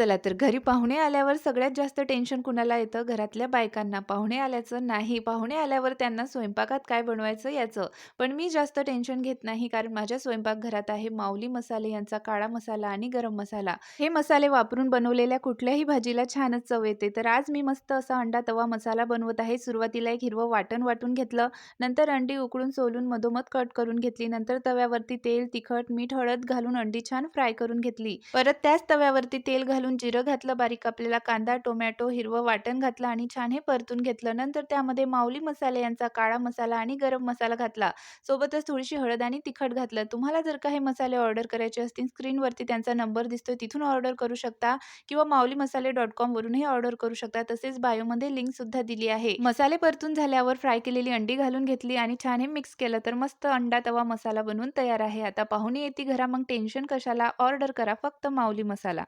चला तर घरी पाहुणे आल्यावर सगळ्यात जास्त टेन्शन कुणाला येतं? घरातल्या बायकांना. पाहुणे आल्याचं नाही, पाहुणे आल्यावर त्यांना स्वयंपाकात काय बनवायचं याचं. पण मी जास्त टेन्शन घेत नाही कारण माझ्या स्वयंपाकघरात आहे माऊली मसाले यांचा काळा मसाला आणि गरम मसाला. हे मसाले वापरून बनवलेल्या कुठल्याही भाजीला छानच चव येते. तर आज मी मस्त असा अंडा तवा मसाला बनवत आहे. सुरुवातीला एक हिरवं वाटण वाटून घेतलं, नंतर अंडी उकळून सोलून मधोमध कट करून घेतली. नंतर तव्यावरती तेल, तिखट, मीठ, हळद घालून अंडी छान फ्राय करून घेतली. परत त्याच तव्यावरती तेल घालून जिरं घातलं, बारीक कापलेला कांदा, टोमॅटो, हिरवं वाटण घातलं आणि छान हे परतून घेतलं. नंतर त्यामध्ये माऊली मसाले यांचा काळा मसाला आणि गरम मसाला घातला. सोबतच थोडीशी हळद आणि तिखट घातलं. तुम्हाला जर का हे मसाले ऑर्डर करायचे असतील स्क्रीनवरती त्यांचा नंबर दिसतोय तिथून ऑर्डर करू शकता किंवा माऊली मसाले डॉट कॉमवरूनही ऑर्डर करू शकता. तसेच बायोमध्ये लिंकसुद्धा दिली आहे. मसाले परतून झाल्यावर फ्राय केलेली अंडी घालून घेतली आणि छान हे मिक्स केलं तर मस्त अंडा तवा मसाला बनवून तयार आहे. आता पाहुणे येते घरा मग टेन्शन कशाला? ऑर्डर करा फक्त माऊली मसाला.